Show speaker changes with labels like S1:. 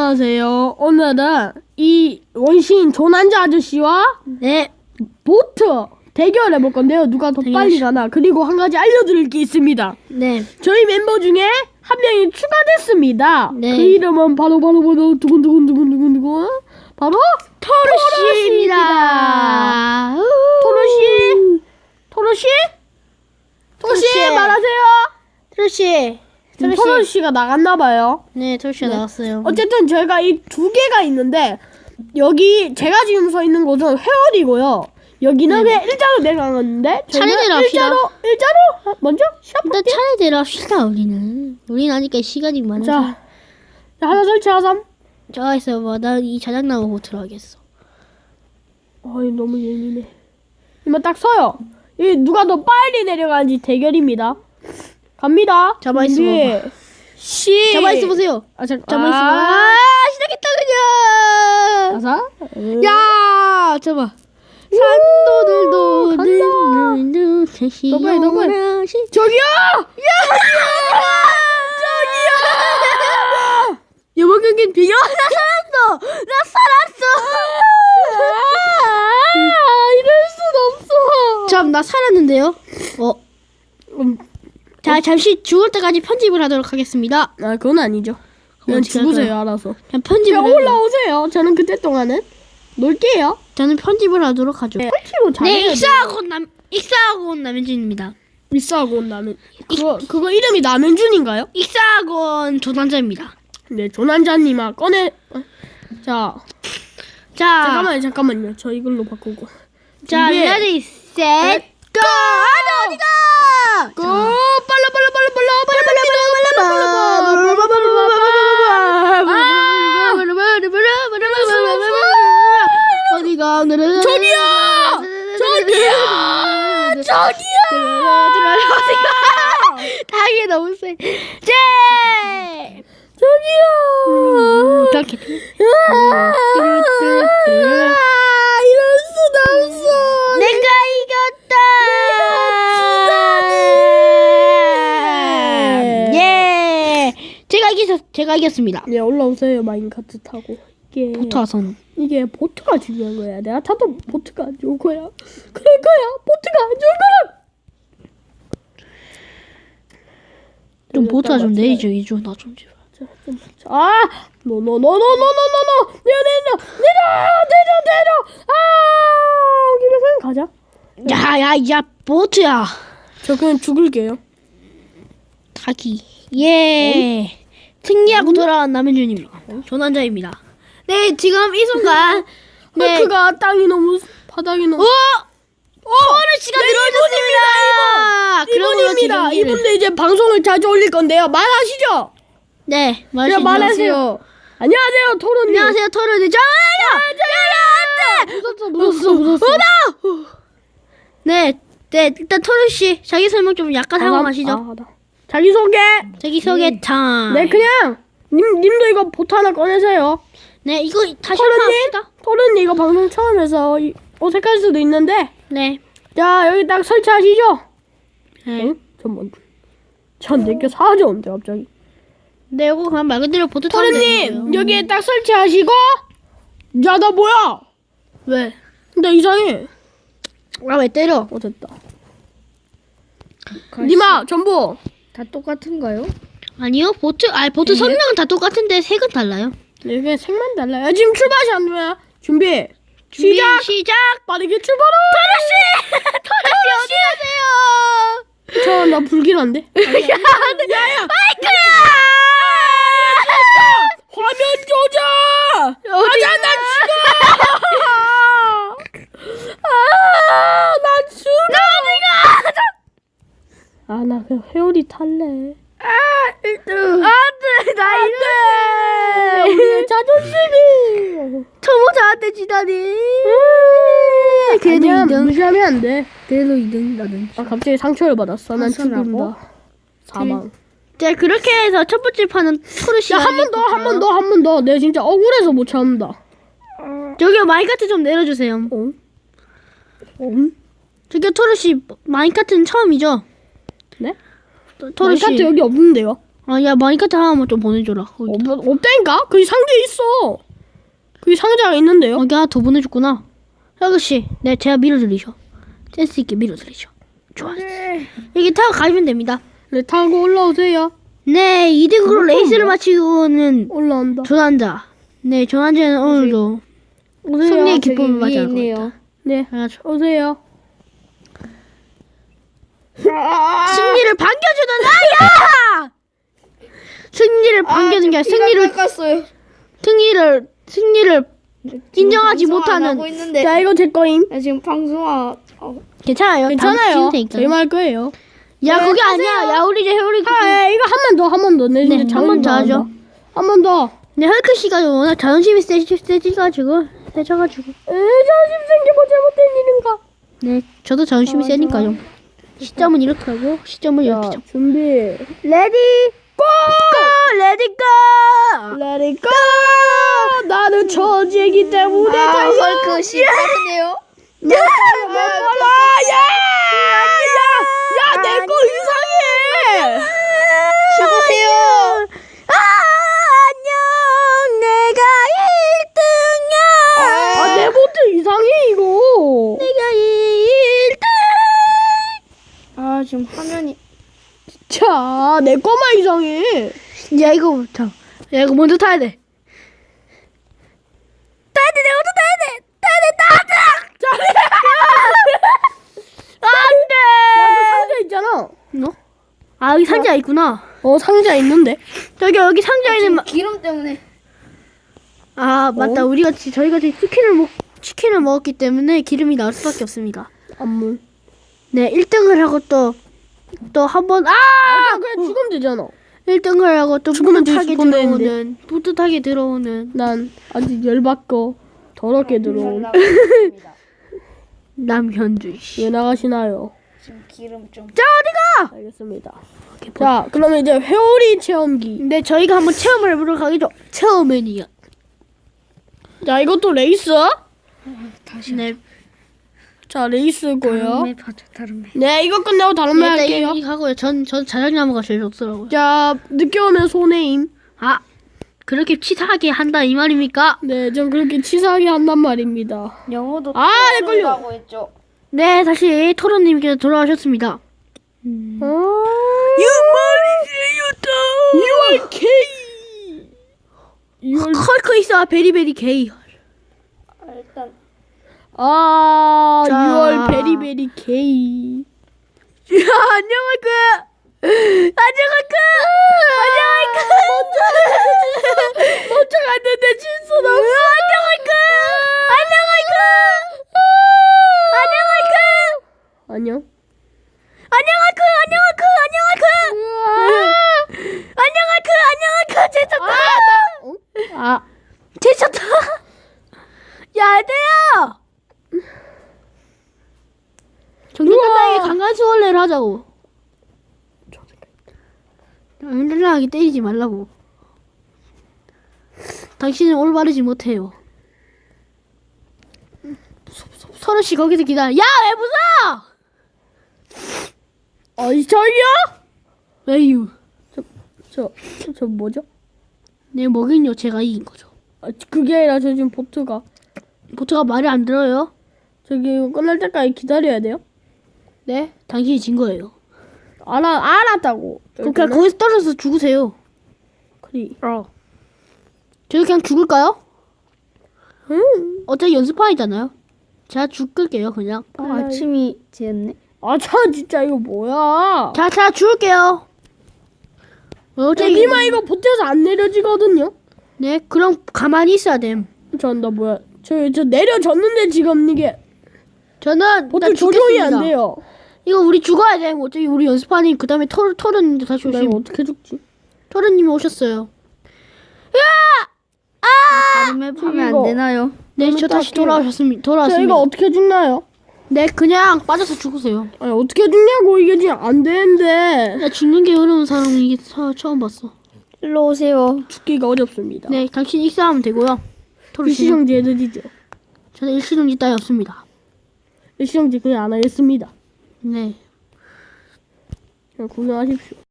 S1: 안녕하세요. 오늘은 이 원시인 조난자 아저씨와
S2: 네.
S1: 보트 대결해 볼 건데요. 누가 더 빨리
S2: 시-
S1: 가나. 그리고 한 가지 알려드릴 게 있습니다.
S2: 네.
S1: 저희 멤버 중에 한 명이 추가됐습니다.
S2: 네.
S1: 그 이름은 바로 바로 바로 두근두근 두근두근 두근 바로
S2: 토르씨입니다.
S1: 토르씨 토르씨 토르씨
S2: 토르씨.
S1: 말하세요.
S2: 토르씨.
S1: 지금
S2: 토르씨.
S1: 토르씨가 나갔나 봐요.
S2: 네, 토르씨가 나왔어요.
S1: 어쨌든 저희가 이 두 개가 있는데 여기 제가 지금 서 있는 곳은 회원이고요. 여기는 그냥 일자로 내려가는데 저희는
S2: 네. 차례대로 합시다.
S1: 일자로 일자로 하- 먼저 시작.
S2: 일단 차례대로 합시다, 우리는. 우리는 아니까 시간이 많아서.
S1: 자, 자 하나 설치하삼.
S2: 자, 있어 봐. 난이 자작나무 보트로 하겠어.
S1: 어이 너무 예민해. 이만 딱 서요. 이 누가 더 빨리 내려가는지 대결입니다. 갑니다.
S2: 가만히 있어
S1: 준비. 시.
S2: 가만히 있어 보세요.
S1: 아 잠깐.
S2: 가만히 있어.
S1: 아,
S2: 아, 시작했다, 그냥.
S1: 가사.
S2: 야, 잠깐만. 산도들도 다시
S1: 너무해, 너무해.
S2: 영원하시
S1: 저기요.
S2: 이번 경기는 비교 나 살았어 나 살았어
S1: 아, 이럴 순 없어.
S2: 참 나 살았는데요 어
S1: 음,
S2: 자 잠시 죽을 때까지 편집을 하도록 하겠습니다
S1: 아 그건 아니죠. 그냥 죽으세요? 알아서.
S2: 그냥 편집을
S1: 그냥
S2: 하-
S1: 올라오세요. 저는 그때 동안은 놀게요.
S2: 저는 편집을 하도록 하죠 네,
S1: 잘해야
S2: 익사하고 온 남, 익사하고 온 남현진입니다
S1: 비싸고 온 라면. 그거 그거 이름이 남현준인가요?
S2: 익사하고 온 조단자입니다
S1: 네 조난자님아 꺼내. 어. 자
S2: 자
S1: 잠깐만요 잠깐만요. 저 이걸로 바꾸고.
S2: 자
S1: 준비.
S2: 레디 셋 고! 아니 어디가 너무 세. 제
S1: 저기요.
S2: 이렇게
S1: 아, 이럴 수도 없어.
S2: 내가 이겼다. 예, 제가 이겼 제가 이겼습니다.
S1: 예 올라오세요 마인카트 타고. 이게
S2: 보트와선
S1: 이게 보트가 중요한 거야. 내가 타도 보트가 안 좋은 거야. 그럴 거야. 보트가 안 좋은 거야.
S2: 좀 보트가 좀 내리죠 이죠 나좀 제발.
S1: 아, 노노노노노노노노, 내려 내려 내려! 내려 내려. 아, 여기서 가자.
S2: 야야야 보트야.
S1: 저 그냥 죽을게요.
S2: 타기. 예. 승리하고 돌아온 남현준입니다. 조난자입니다. 네 지금 이 순간. 네
S1: 헐크가 땅이 너무 바닥이 너무.
S2: 어? 토르씨가 들어오셨습니다 그러므로
S1: 이분도 이제 방송을 자주 올릴 건데요. 말하시죠.
S2: 네 말씀
S1: 말하세요. 안녕하세요, 토론님.
S2: 안녕하세요 토르님 저요
S1: 무섭어, 무섭어, 무섭어.
S2: 네, 네 일단 토르씨 자기 설명 좀 약간 하고 가시죠
S1: 아, 나. 자기 소개.
S2: 자기 소개 타임
S1: 네, 그냥 님 님도 이거 보트 하나 꺼내세요.
S2: 네 이거 다시 한번
S1: 토론님,
S2: 합시다
S1: 토론님 이거 방송 처음 해서 이- 어색할 수도 있는데,
S2: 네
S1: 자 여기 딱 설치하시죠.
S2: 네.
S1: 응? 잠만. 전 내게 사라졌는데 갑자기.
S2: 네, 이거 그냥 말 그대로 되는
S1: 토론님
S2: 거예요.
S1: 여기에 딱 설치하시고. 야 나 뭐야?
S2: 왜?
S1: 나 이상해.
S2: 아, 왜 때려?
S1: 어 됐다. 니마 전부.
S2: 다 똑같은가요? 아니요, 보트, 아, 보트 성능은 다 똑같은데 색은 달라요.
S1: 이게 색만 달라요. 야, 지금 출발이 안 돼. 준비.
S2: 준비,
S1: 시작.
S2: 시작!
S1: 빠르게 출발하.
S2: 토르씨! 어디 가세요?
S1: 저 나 불길한데.
S2: 야야!
S1: 화면 조작.
S2: 어디
S1: 아야 나 죽어. 아나 죽어. 아 나 그냥 회오리 탈래.
S2: 아, 1등. 안 돼, 나
S1: 안돼. 우리의 자존심이.
S2: 초보자한테 지다니. 그래도
S1: 아니야,
S2: 2등.
S1: 무시하면 안 돼.
S2: 그래도 2등, 나는.
S1: 아 갑자기 상처를 받았어. 난? 죽는다. 사망.
S2: 자, 그렇게 해서 첫 번째 판은 토르씨.
S1: 야한 번 더, 한 번 더, 한 번 더. 내가 진짜 억울해서 못 참는다.
S2: 저기요, 마인카트 좀 내려주세요.
S1: 어? 어?
S2: 저기요, 토르씨, 마인카트는 처음이죠?
S1: 네?
S2: 토르씨.
S1: 마인카트 여기 없는데요?
S2: 아, 야, 마이크트 하나만 좀 보내줘라. 거기.
S1: 없, 없다니까? 그 상자에 있어. 그 상자가 있는데요?
S2: 여기 하나 더 보내줬구나. 아저씨, 네, 제가 밀어드리죠. 센스 있게 밀어드리죠. 좋아. 여기 타고 가시면 됩니다.
S1: 네, 타고 올라오세요.
S2: 네, 2등으로
S1: 그렇구나.
S2: 레이스를 마치고는
S1: 올라온다.
S2: 조난자. 네, 조난자는 오늘도
S1: 오세요.
S2: 승리의 기쁨을
S3: 위에
S2: 맞이할
S3: 있네요.
S2: 겁니다.
S1: 네,
S2: 알았죠.
S1: 오세요.
S2: 승리를 반겨주는 아야! 승리를 반겨주는 게 아니라 승리를
S3: 깎았어요.
S2: 승리를 승리를 인정하지 못하는.
S1: 자, 이거 제 거임.
S3: 나 지금 방송아. 어,
S2: 괜찮아요.
S1: 괜찮아요. 제말 거예요.
S2: 야
S1: 네,
S2: 거기
S1: 하세요.
S2: 아니야. 야 우리 이제 우리
S1: 아, 예, 이거 한 번 더, 한 번 더. 네,
S2: 네,
S1: 이제
S2: 한번더
S1: 자존심
S2: 하죠.
S1: 나온다. 한번 더.
S2: 네 헐크 씨가 워낙 자존심이 세지 세지가지고 세져가지고
S1: 에, 자존심 생겨 뭐 잘못된 일인가?
S2: 네 저도 자존심이 세니까요. 시점은 이렇게 하고 시점은 이렇게.
S1: 준비.
S2: 레디 고! 고! 레디 고!
S1: Let it go! 나는 저지이기 때문에
S3: 아,
S1: 달려.
S3: 헐크 씨 빠르네요.
S1: 야, 몰라, 야, 야, 야, 내 거 이상해.
S3: 죽으세요.
S2: 아 안녕 내가 1등이야.
S1: 아, 내 보트 이상해 이거.
S2: 내가 1등.
S3: 아 지금 화면이.
S1: 자, 내 거만 이상해.
S2: 야 이거 자, 야 이거 먼저 타야 돼. 타야 돼, 내가 먼저 타야 돼. 타야 돼, 타야 돼.
S1: 야, 그 상자 있잖아.
S2: 너? 아 여기 상자 있구나.
S1: 어, 상자 있는데.
S2: 저기 여기 상자 있는 마...
S3: 기름 때문에.
S2: 아 맞다. 우리가 지- 저희가 지금 치킨을 먹 치킨을 먹었기 때문에 기름이 나올 수밖에 없습니다.
S1: 안물.
S2: 네, 1등을 하고 또 또 한 번 아!
S1: 아, 그냥 죽으면 되잖아.
S2: 1등을 하고 또
S1: 죽으면
S2: 뿌듯하게
S1: 내는데.
S2: 들어오는 뿌듯하게 들어오는
S1: 난 아직 열받고 더럽게 들어온.
S2: 남현주 씨.
S1: 왜 나가시나요?
S3: 지금 기름 좀.
S2: 자 어디가?
S1: 알겠습니다. 자, 그러면 이제 회오리 체험기.
S2: 네, 저희가 한번 체험을 해보도록 하겠죠. 체험맨이야.
S1: 자, 이것도 레이스.
S3: 다시.
S2: 네,
S1: 자, 레이스고요. 네, 이거 끝내고 다른 말
S2: 일단
S1: 할게요.
S2: 이거 하고요. 전, 전 자작나무가 제일 좋더라고요.
S1: 자, 늦게 오면 손해임.
S2: 아, 그렇게 치사하게 한다 이 말입니까?
S1: 네, 전 그렇게 치사하게 한단 말입니다.
S3: 영어도
S1: 아.
S3: 하고 했죠.
S2: 네, 다시 토론님께서 돌아오셨습니다.
S1: 아, 유머리세요, 6월 K. 6월
S2: 컬크 있어, 베리베리 게이.
S3: 아,
S2: 자.
S1: 6월 베리베리 K.
S2: 야, 안녕할 그. 안녕할 그. 안녕할 그.
S1: 먼저 갔는데 질 수는 없어.
S2: 안녕할 그. 안녕할 그. 안녕할 그.
S1: 안녕.
S2: 안녕할 그. 안녕할 그. 안녕할 그. 안녕할 그. 안녕할 그. 제쳤다.
S1: 아,
S2: 제쳤다. 야, 돼요. 강간수월래를 하자고. 정신간다하게 때리지 말라고. 당신은 올바르지 못해요. 서로 씨 거기서 기다려. 야, 왜 무서?
S1: 어이 저기요?
S2: 왜유?
S1: 저, 저 뭐죠?
S2: 내 먹인 요체가 이긴 거죠.
S1: 아, 그게 아니라 저 지금 보트가
S2: 보트가 말이 안 들어요.
S1: 저기 이거 끝날 때까지 기다려야 돼요?
S2: 네, 당신이 진 거예요.
S1: 알아, 알았다고.
S2: 그럼 그냥 거기서 떨어져서 죽으세요.
S1: 그리.
S2: 어. 저희 그냥 죽을까요?
S1: 응.
S2: 어차피 연습판이잖아요. 제가 죽을게요, 그냥.
S3: 어, 아침이 지었네.
S1: 아, 참 진짜 이거 뭐야?
S2: 자, 자, 죽을게요. 어차피
S1: 여기만 이거 보트에서 안 내려지거든요.
S2: 네, 그럼 가만히 있어야 됨.
S1: 전나 뭐야? 저, 저 내려졌는데 지금 이게
S2: 저는 일단
S1: 조종이
S2: 죽겠습니다.
S1: 안 돼요.
S2: 이거 우리 죽어야 돼. 어차피 우리 연습판이 그 다음에 토르 토르님도 다시
S1: 나. 이거 어떻게 죽지?
S2: 토르님이 오셨어요.
S3: 다른 맵 하면
S1: 이거.
S3: 안 되나요?
S2: 네, 저 다시. 돌아오셨습니다.
S1: 저
S2: 돌아왔습니다.
S1: 이거 어떻게 죽나요?
S2: 네, 그냥 빠져서 죽으세요.
S1: 아니 어떻게 죽냐고 이게 지금 안 되는데
S2: 나 죽는 게 어려운 사람은 이게 처, 처음 봤어.
S3: 일로 오세요.
S1: 죽기가 어렵습니다.
S2: 네, 당신 익사하면 되고요. 씨,
S1: 일시정지 해드리죠.
S2: 저는 일시정지 따위 없습니다.
S1: 일시정지 그냥 안 하겠습니다.
S2: 네.
S1: 그냥 구경하십시오.